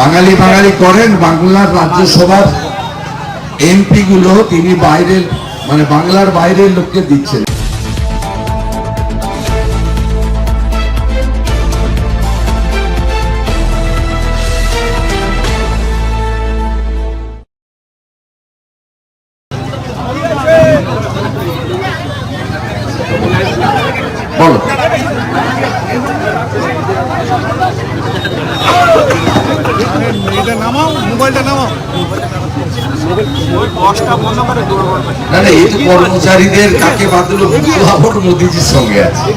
বাঙালি বাঙালি করেন বাংলার রাজ্যসভার এমপি গুলো তিনি বাইরের মানে বাংলার বাইরের লোককে দিচ্ছেন। বলো। এটা নামাও মোবাইলটা নামাও। দশটা বন্ধ করে দৌড় না না এই কর্মচারীদের কাকে বাঁধলো খবর মোদিজির সঙ্গে আছে।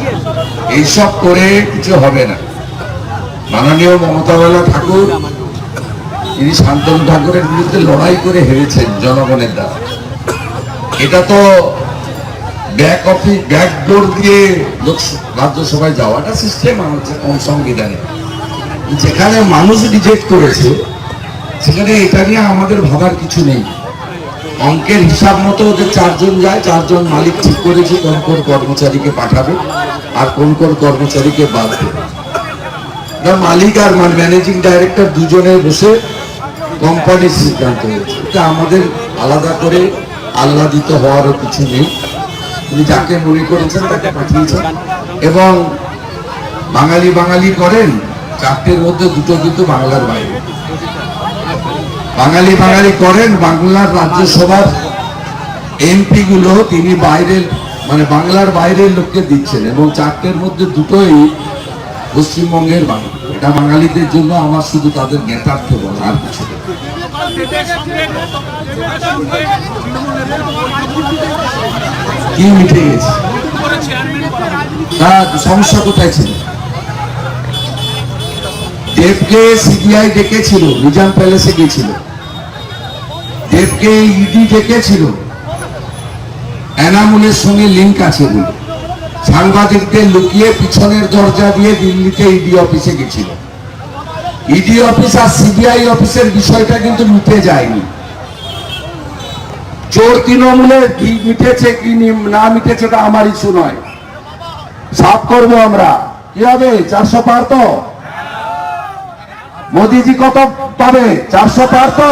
এইসব করে কিছু হবে না। মাননীয় মমতা বালা ঠাকুর তিনি শান্তনু ঠাকুরের বিরুদ্ধে লড়াই করে হেরেছেন জনগণের দ্বারা। এটা তো ব্যাক অফিস ব্যাক ডোর দিয়ে লোক রাজ্যসভায় যাওয়াটা সিস্টেম আছে কোন সংবিধানে যেখানে মানুষ রিজেক্ট করেছে সেখানে এটা নিয়ে আমাদের ভাবার কিছু নেই। অঙ্কের হিসাব মতো ওদের চারজন যায়, চারজন মালিক ঠিক করেছে কোন কোন কর্মচারীকে পাঠাবে আর কোন কোন কর্মচারীকে বাদ দেবে। মালিক আর ম্যানেজিং ডাইরেক্টর দুজনে বসে কোম্পানির সিদ্ধান্ত হয়েছে এটা আমাদের আলাদা করে আহ্লাদিত হওয়ারও কিছু নেই। তিনি যাকে মনে করেছেন তাকে পাঠিয়েছেন। এবং বাঙালি বাঙালি করেন, চারটের মধ্যে দুটো কিন্তু বাংলার বাইরে। বাঙালি বাঙালি করেন, বাংলার রাজ্যসভার এমপি গুলো তিনি বাইরের মানে বাংলার বাইরের লোককে দিচ্ছেন এবং চারটের মধ্যে দুটোই পশ্চিমবঙ্গের বাঙালি। এটা বাঙালিদের জন্য আমার শুধু তাদের জ্ঞাতার্থ বলা আর কিছু কি মিটে গেছে? সমস্যা কোথায় ছিল? দেবকে সিবিআই ডেকেছিল নিজাম প্যালেসে গিয়েছিল। দেবকে ইডি ডেকেছিল। এনামুলের সঙ্গে লিঙ্ক আছে বলে। সাংবাদিকদের লুকিয়ে পিছনের দরজা দিয়ে দিল্লিতে ইডি অফিসে গেছিল। ইডি অফিস আর সিবিআই অফিসের বিষয়টা কিন্তু মিটে যায়নি। চোর তৃণমূলে কি মিটেছে, কি না মিটেছে তা আমার ইস্যু নয়। সাফ করব আমরা। কি হবে, চারশো পার তো? মোদিজি কত পাবে? চারশো পার তো?